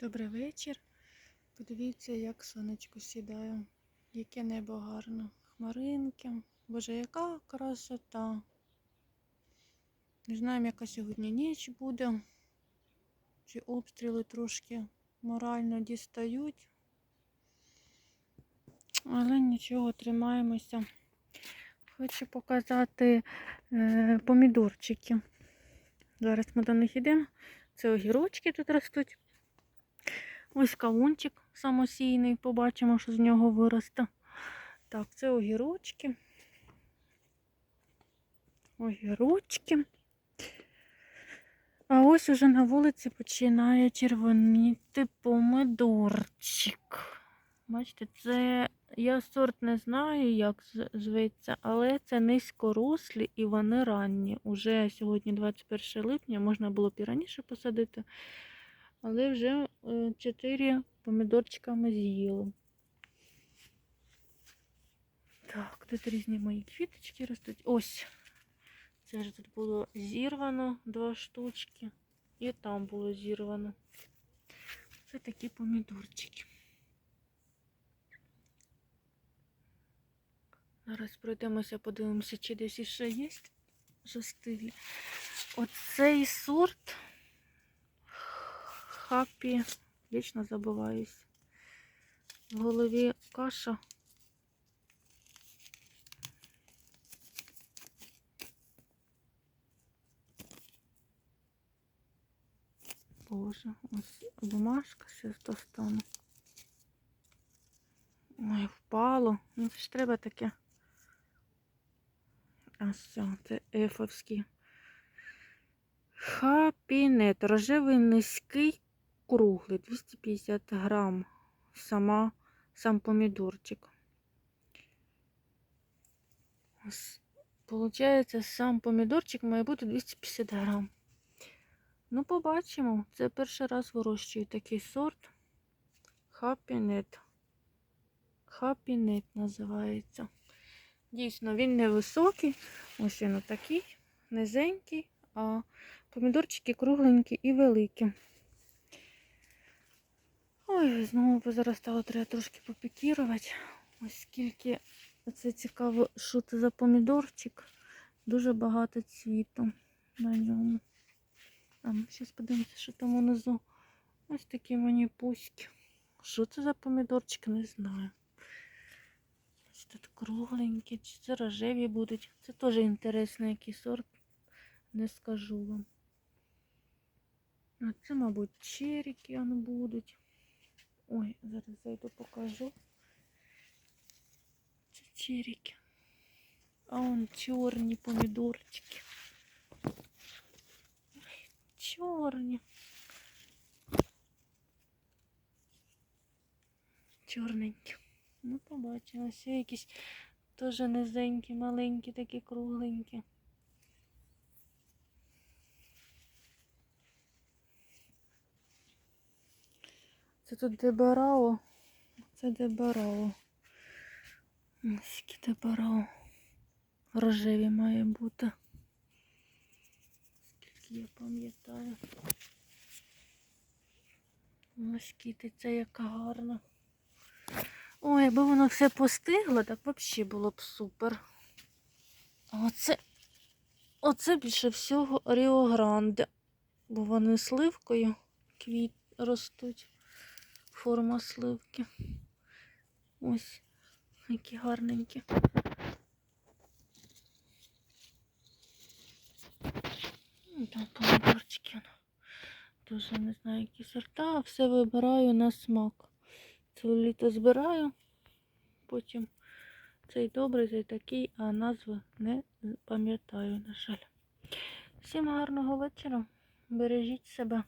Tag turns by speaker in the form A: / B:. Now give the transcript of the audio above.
A: Добрий вечір. Подивіться, як сонечко сідає. Яке небо гарно. Хмаринки. Боже, яка красота. Не знаємо, яка сьогодні ніч буде. Чи обстріли трошки морально дістають. Але нічого, тримаємося. Хочу показати е, помідорчики. Зараз ми до них йдемо. Це огірочки тут ростуть. Ось кавунчик самосійний, побачимо, що з нього виросте. Так, це огірочки. Огірочки. А ось уже на вулиці починає червоніти помидорчик. Бачите, це я сорт не знаю, як зветься, але це низькорослі і вони ранні. Уже сьогодні 21 липня, можна було б і раніше посадити, але вже 4 помідорчика ми з'їли. Так, тут різні мої квіточки ростуть. Ось. Це ж тут було зірвано два штучки. І там було зірвано. Це такі помідорчики. Зараз пройдемося, подивимося, чи десь іще є застиглі. Оцей сорт хапі. Вічно забуваюсь. В голові каша. Боже, ось бумажка ще достану. Ой, впало. Ну це ж треба таке. А все, це ефовський. Хапінет. Рожевий низький, круглий, 250 грам. Сама, сам помідорчик. Получається, сам помідорчик має бути 250 грам. Ну, побачимо. Це перший раз вирощую такий сорт. Хапінет. Хапінет називається. Дійсно, він невисокий. Ось він отакий, низенький, а помідорчики кругленькі і великі. Ой, знову позаростало, треба трошки попікірувати. Ось скільки це цікаво, що це за помідорчик. Дуже багато цвіту на ньому. Ми зараз подивимося, що там унизу. Ось такі мені пуськи. Що це за помідорчик, не знаю. Ось тут кругленькі, чи це рожеві будуть. Це теж інтересний який сорт, не скажу вам. А це, мабуть, черіки будуть. Ой, зараз зайду покажу. Це черіки. А он чорні помідорчики. Чорні. Чорненькі. Ну, побачила. Ще якісь теж низенькі, маленькі, такі кругленькі. Це тут дебарао. Це дебарао. Ось які. Рожеві має бути. Скільки я пам'ятаю. Ось кітиця яка гарна. Ой, якби воно все постигло, так взагалі було б супер. А оце, оце більше всього Ріо Гранде. Бо вони сливкою квіт ростуть. Форма сливки. Ось, які гарненькі. Ну, Там помідорчики. ну, Дуже не знаю, які сорта. Все вибираю на смак. Це літо збираю, потім цей добрий, цей такий, а назви не пам'ятаю, на жаль. Всім гарного вечора. Бережіть себе.